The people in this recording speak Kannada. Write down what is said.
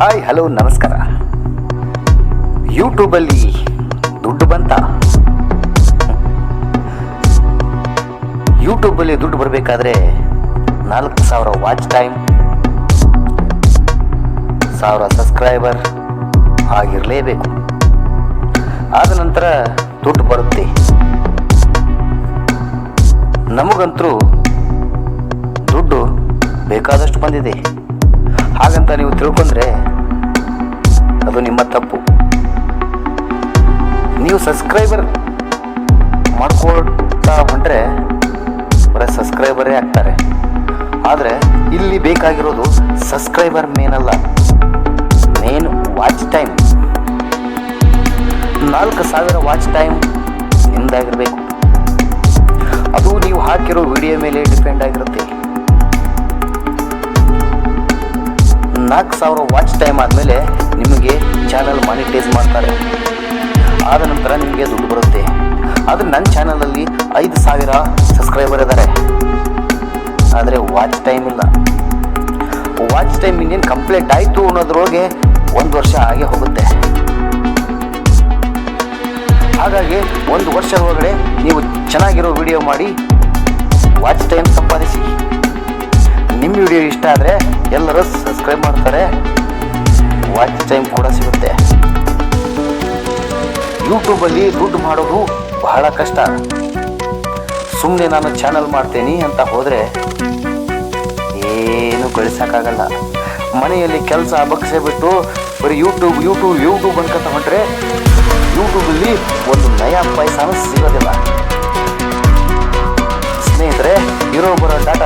ಹಾಯ್ ಹಲೋ ನಮಸ್ಕಾರ. ಯೂಟ್ಯೂಬಲ್ಲಿ ದುಡ್ಡು ಬಂತ? ಯೂಟ್ಯೂಬಲ್ಲಿ ದುಡ್ಡು ಬರಬೇಕಾದ್ರೆ ನಾಲ್ಕು ಸಾವಿರ ವಾಚ್ ಟೈಮ್ ಸಾವಿರ ಸಬ್ಸ್ಕ್ರೈಬರ್ ಆಗಿರಲೇಬೇಕು. ಆದ ನಂತರ ದುಡ್ಡು ಬರುತ್ತೆ. ನಮಗಂತರೂ ದುಡ್ಡು ಬೇಕಾದಷ್ಟು ಬಂದಿದೆ. ಹಾಗಂತ ನೀವು ತಿಳ್ಕೊಂಡ್ರೆ ಅದು ನಿಮ್ಮ ತಪ್ಪು. ನೀವು ಸಬ್ಸ್ಕ್ರೈಬರ್ ಮಾಡ್ಕೊಳ್ತಾ ಹೊಂಟ್ರೆ ಬರೀ ಸಬ್ಸ್ಕ್ರೈಬರೇ ಆಗ್ತಾರೆ. ಆದರೆ ಇಲ್ಲಿ ಬೇಕಾಗಿರೋದು ಸಬ್ಸ್ಕ್ರೈಬರ್ ಮೇನಲ್ಲ, ಮೇನ್ ವಾಚ್ ಟೈಮ್. ನಾಲ್ಕು ಸಾವಿರ ವಾಚ್ ಟೈಮ್ ನಿಮ್ದಾಗಿರಬೇಕು. ಅದು ನೀವು ಹಾಕಿರೋ ವಿಡಿಯೋ ಮೇಲೆ ಡಿಪೆಂಡ್ ಆಗಿರುತ್ತೆ. ನಾಲ್ಕು ಸಾವಿರ ವಾಚ್ ಟೈಮ್ ಆದಮೇಲೆ ನಿಮಗೆ ಚಾನಲ್ ಮಾನಿಟೈಸ್ ಮಾಡ್ತಾರೆ. ಆದ ನಂತರ ನಿಮಗೆ ದುಡ್ಡು ಬರುತ್ತೆ. ಆದರೆ ನನ್ನ ಚಾನಲಲ್ಲಿ ಐದು ಸಾವಿರ ಸಬ್ಸ್ಕ್ರೈಬರ್ ಇದ್ದಾರೆ ಆದರೆ ವಾಚ್ ಟೈಮ್ ಇಲ್ಲ. ವಾಚ್ ಟೈಮ್ ಇನ್ನೇನು ಕಂಪ್ಲೀಟ್ ಆಯಿತು ಅನ್ನೋದ್ರೊಳಗೆ ಒಂದು ವರ್ಷ ಹಾಗೆ ಹೋಗುತ್ತೆ. ಹಾಗಾಗಿ ಒಂದು ವರ್ಷದ ಒಳಗಡೆ ನೀವು ಚೆನ್ನಾಗಿರೋ ವಿಡಿಯೋ ಮಾಡಿ ವಾಚ್ ಟೈಮ್ ಸಂಪಾದಿಸಿ. ನಿಮ್ಮ ವಿಡಿಯೋ ಇಷ್ಟ ಆದರೆ ಎಲ್ಲರೂ ಸಬ್ಸ್ಕ್ರೈಬ್ ಮಾಡ್ತಾರೆ. ವಾಚ್ ಟೈಮ್ ಕೂಡ ಸಿಗುತ್ತೆ. ಯೂಟ್ಯೂಬಲ್ಲಿ ದುಡ್ಡು ಮಾಡೋದು ಬಹಳ ಕಷ್ಟ. ಸುಮ್ಮನೆ ನಾನು ಚಾನಲ್ ಮಾಡ್ತೀನಿ ಅಂತ ಹೋದರೆ ಏನು ಗಳಿಸೋಕ್ಕಾಗಲ್ಲ ಮನೆಯಲ್ಲಿ ಕೆಲಸ ಬಗ್ಸೆ ಬಿಟ್ಟು ಬರೀ ಯೂಟ್ಯೂಬ್ ಯೂಟ್ಯೂಬ್ ಯೂಟ್ಯೂಬ್ ಅನ್ಕೊಂತ ಹೊಂಟ್ರೆ ಯೂಟ್ಯೂಬಲ್ಲಿ ಒಂದು ನಯ ಪೈಸಾನು ಸಿಗೋದಿಲ್ಲ. ಸ್ನೇಹಿತರೆ ಇರೋ ಬರೋ ಡಾಟಾ